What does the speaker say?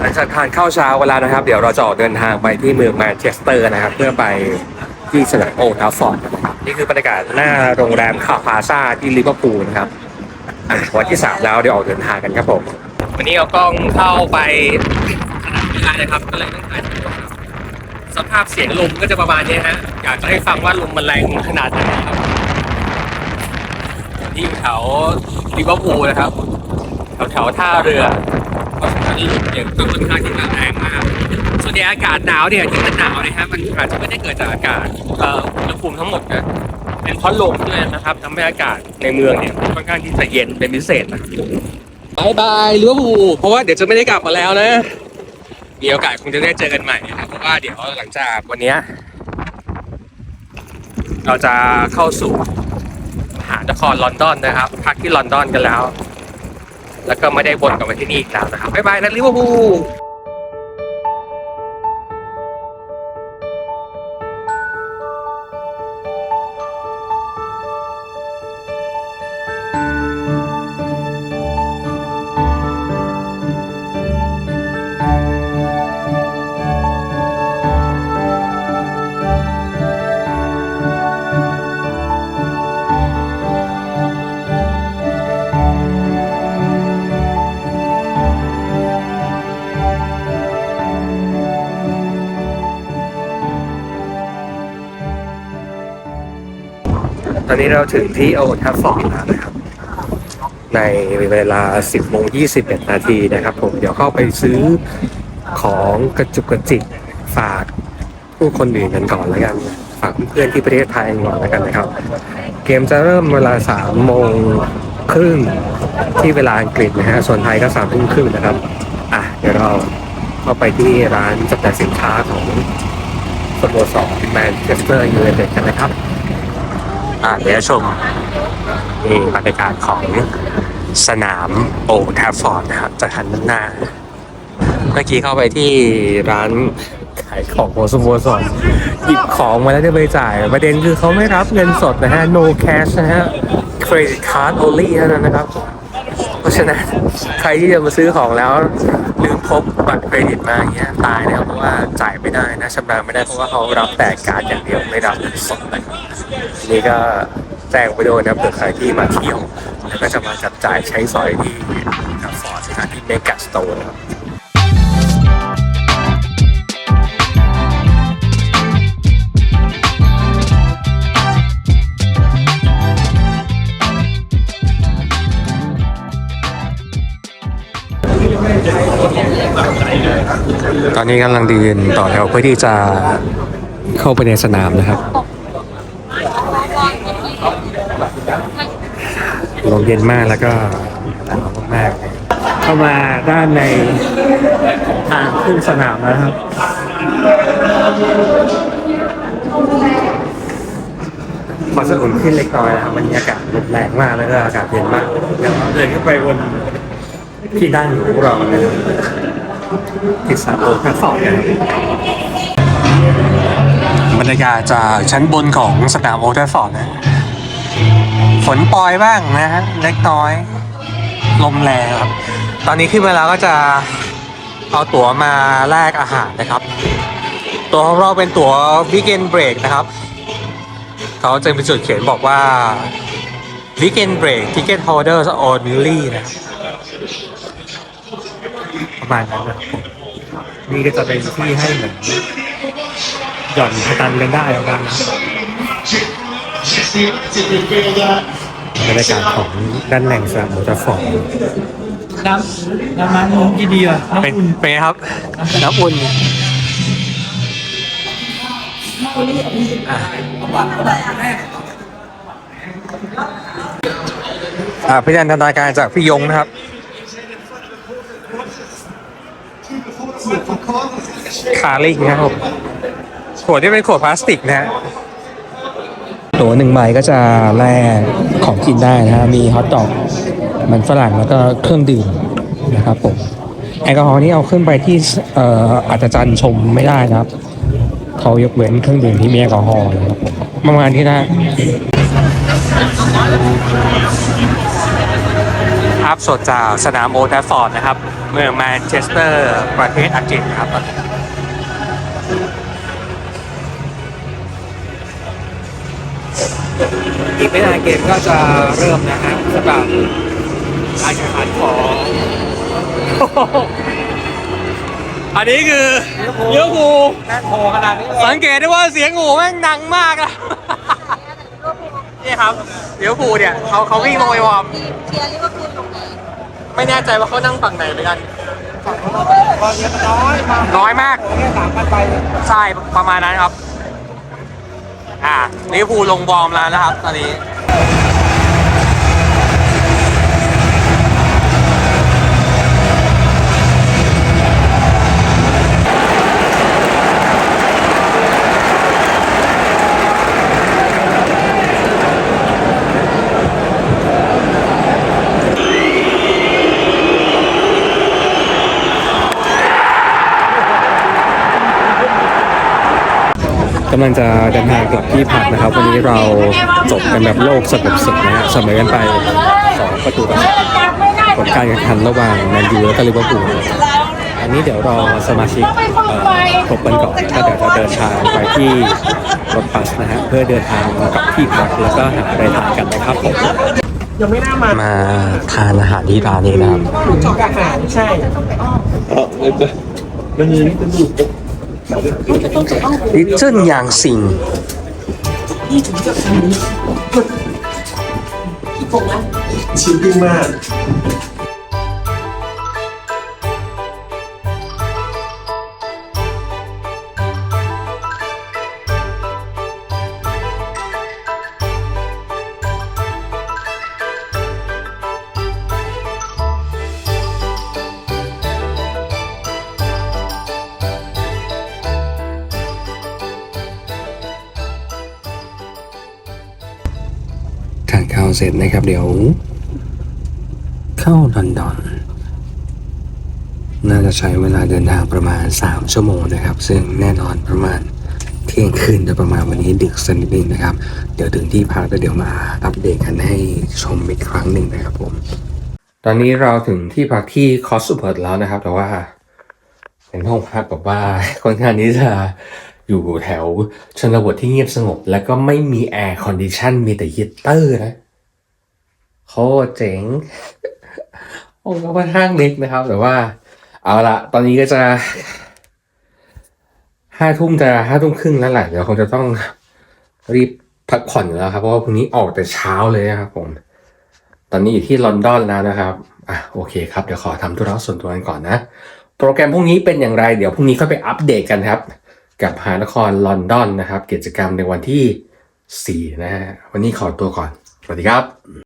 หลังจากทานข้าวเช้าเวลานะครับ เดี๋ยวเราจะออกเดินทางไปที่เมืองแมนเชสเตอร์นะครับ เพื่อไปที่สนามโอลด์ทราฟฟอร์ดนะครับนี่คือบรรยากาศหน้าโรงแรมคาพาซาที่ลิเวอร์พูลนะครับอะวันที่สามแล้วเดี๋ยวออกเดินทางกันครับผม วันนี้เอากล้องเข้าไปสนามกีฬานะครับก็เลยต้องถ่ายรูปครับสภาพเสียงลมก็จะประมาณนี้ฮะอยากจะให้ฟังว่าลมมันแรงขนาดไหนครับที่อยู่แถวลิเวอร์พูลนะครับแถวแถวท่าเรือ เพราะฉะนั้นลมเนี่ยก็ค่อนข้างที่จะแรงมาก ส่วนใหญ่อากาศหนาวเนี่ยที่มันหนาวนะฮะมันอาจจะไม่ได้เกิดจากอากาศเอ่ออุณหภูมิทั้งหมดนะเป็นเพราะลมด้วยนะครับทำให้อากาศในเมืองเนี่ยค่อนข้างที่จะเย็นเป็นพิเศษนะครับบายบายลิเวอร์พูลเพราะว่าเดี๋ยวจะไม่ได้กลับมาแล้วนะ มีโอกาสคงจะได้เจอกันใหม่นะครับเพราะว่าเดี๋ยวหลังจากวันเนี้ยเราจะเข้าสู่มหานครลอนดอนนะครับ พักที่ลอนดอนกันแล้ว แล้วก็ไม่ได้วนกลับมาที่นี่อีกแล้วนะครับบ๊ายบายนะลิเวอร์พูล ตอนนี้เราถึงที่โอทัฟฟอร์ดแล้วนะครับ ในเวลา 10โมง21 นาทีนะครับ ผมเดี๋ยวเข้าไปซื้อของกระจุกกระจิกฝากผู้คนอื่นกันก่อนแล้วกัน ฝากเพื่อนที่ประเทศไทยก่อนแล้วกันนะครับ เกมจะเริ่มเวลา3โมงครึ่งที่เวลาอังกฤษนะฮะส่วนไทยก็3ทุ่มครึ่งนะครับ อะเดี๋ยวเราเข้าไปที่ร้านจำหน่ายสินค้าของสโมสรแมนเชสเตอร์ยูไนเต็ดกันนะครับ อ่าเดี๋ยวชมนี่บรรยากาศของสนามโอแทฟฟอร์ดนะครับจากทันด้านหน้า เมื่อกี้เข้าไปที่ร้านขายของขอสโมสรหยิบของมาแล้วจะไปจ่าย ประเด็นคือเขาไม่รับเงินสดนะฮะ no cash นะฮะ credit card only เท่านั้นนะครับ เพราะฉะนั้นใครที่จะมาซื้อของแล้วลืมพกบัตรเครดิตมาอย่างเงี้ยตายนะครับเพราะว่าจ่ายไม่ได้นะชำระไม่ได้เพราะว่าเขารับแต่การ์ดอย่างเดียวไม่รับเงินสดนะครับ นี่ก็แจ้งไปโดยนะเผื่อใครที่มาเที่ยว แล้วก็จะมาจับจ่ายใช้สอยที่ฟอร์ดสถานที่เมกาสโตร์นะครับตอนนี้กำลังยืนต่อแถวเพื่อที่จะเข้าไปในสนามนะครับ ลมเย็นมากแล้วก็หนาวมากๆเข้ามาด้านในทางขึ้นสนามนะครับพอสอุ่นขึ้นเล็กน้อยนะครับบรรยากาศลมแรงมากแล้วก็อากาศเย็นมากเดี๋ยวเดินขึ้นไปบนที่ด้านของเรานะครับที่สนามโอแทฟฟอร์ดนะครับบรรยากาศจากชั้นบนของสนามโอแทฟฟอร์ดนะ ฝนปล่อยบ้างนะฮะเล็กน้อย ลมแรงครับ ตอนนี้ขึ้นมาแล้วก็จะเอาตั๋วมาแลกอาหารนะครับ ตั๋วของเราเป็นตั๋ววิกเกนเบรกนะครับ เขาจะมีจุดเขียนบอกว่า weekend break ticket holders only นะครับประมาณนั้นนะครับนี่ก็จะเป็นที่ให้เหมือนหย่อนพตันกันได้ประมาณนั้น บรรยากาศของด้านแหล่งสนามโมตาฟอร์ดน้ำน้ำมันมุมกี่ดีอะเป็นน้ำอุ่นเป็นไงครับ น้ำอุ่นอ่าพิจารณาการจากพี่ยงนะครับคาลิงนะครับผมขวดที่เป็นขวดพลาสติกนะฮะ ตัวหนึ่งใบก็จะแลกของกินได้นะฮะมีฮอทดอกมันฝรั่งแล้วก็เครื่องดื่มนะครับผมแอลกอฮอล์นี่เอาขึ้นไปที่อ่ออาจจะจันชมไม่ได้นะครับเขายกเว้นเครื่องดื่มที่มีแอลกอฮอล์นะครับผมประมาณที่นะภาพสดจากสนามโอลด์แทฟฟอร์ดนะครับ เมืองแมนเชสเตอร์ประเทศอังกฤษครับ อีกไม่นานเกมก็จะเริ่มนะฮะสำหรับการแข่งขันของ อันนี้คือเลี้ยวภูลแม่งโผล่ขนาดนี้เลยสังเกตได้ว่าเสียงหูแม่งดังมากอะ นี่ครับเลี้ยวภูลเนี่ยเขาเขาวิ่งลงไปวอร์มเชียร์ลิเวอร์พูลตรงนี้ไม่แน่ใจว่าเขานั่งฝั่งไหนเหมือนกันตอนนี้มันน้อยมากน้อยมาก แค่สามพันใบ ใช่ประมาณนั้นครับ อ่าลิเวอร์พูลลงบอร์มแล้วนะครับ ตอนนี้ำลังจะเดินทางกลับที่พักนะครับ วันนี้เราจบกันแบบโลกสงบสุขนะฮะเสมอกันไปสองประตูต่อผลการแข่งขันระหว่างแมนยูและก็ลิเวอร์พูลอันนี้เดี๋ยวรอสมาชิกครบกันก่อนแล้วก็เดี๋ยวจะเดินทางไปที่รถบัสนะฮะเพื่อเดินทางกลับที่พักแล้วก็หาอะไรทานกันนะครับผมยังไม่น่ามามาทานอาหารที่ร้านนี้นะครับจอกอาหารใช่ ลิตเติ้ลยางสิงชิลปิ้งมาก ข้าวเสร็จนะครับ เดี๋ยว เข้าลอนดอน น่าจะใช้เวลาเดินทางประมาณ 3 ชั่วโมงนะครับ ซึ่งแน่นอนประมาณเที่ยงคืนโดยประมาณวันนี้ดึกสนิดนึงนะครับ เดี๋ยวถึงที่พักแล้วเดี๋ยวมาอัปเดตกันให้ชมอีกครั้งหนึ่งนะครับผม ตอนนี้เราถึงที่พักที่คอสเพิร์ดแล้วนะครับ แต่ว่าเป็นห้องพักแบบว่าค่อนข้างที่จะ อยู่แถวชนบทที่เงียบสงบ แล้วก็ไม่มีแอร์คอนดิชันมีแต่ฮีเตอร์นะโคตรเจ๋งโอ้ก็ค่อนข้างเล็กนะครับ แต่ว่า เอาละตอนนี้ก็จะห้าทุ่มจะห้าทุ่มครึ่งแล้วแหละเดี๋ยวคงจะต้องรีบพักผ่อนแล้วครับ เพราะว่าพรุ่งนี้ออกแต่เช้าเลยนะครับผม ตอนนี้อยู่ที่ลอนดอนแล้วนะครับอะโอเคครับเดี๋ยวขอทำธุระส่วนตัวกันก่อนนะ โปรแกรมพรุ่งนี้เป็นอย่างไร เดี๋ยวพรุ่งนี้ค่อยไปอัปเดตกันครับ กับหานครลอนดอนนะครับ กิจกรรมในวันที่ 4 นะฮะวันนี้ขอตัวก่อน สวัสดีครับ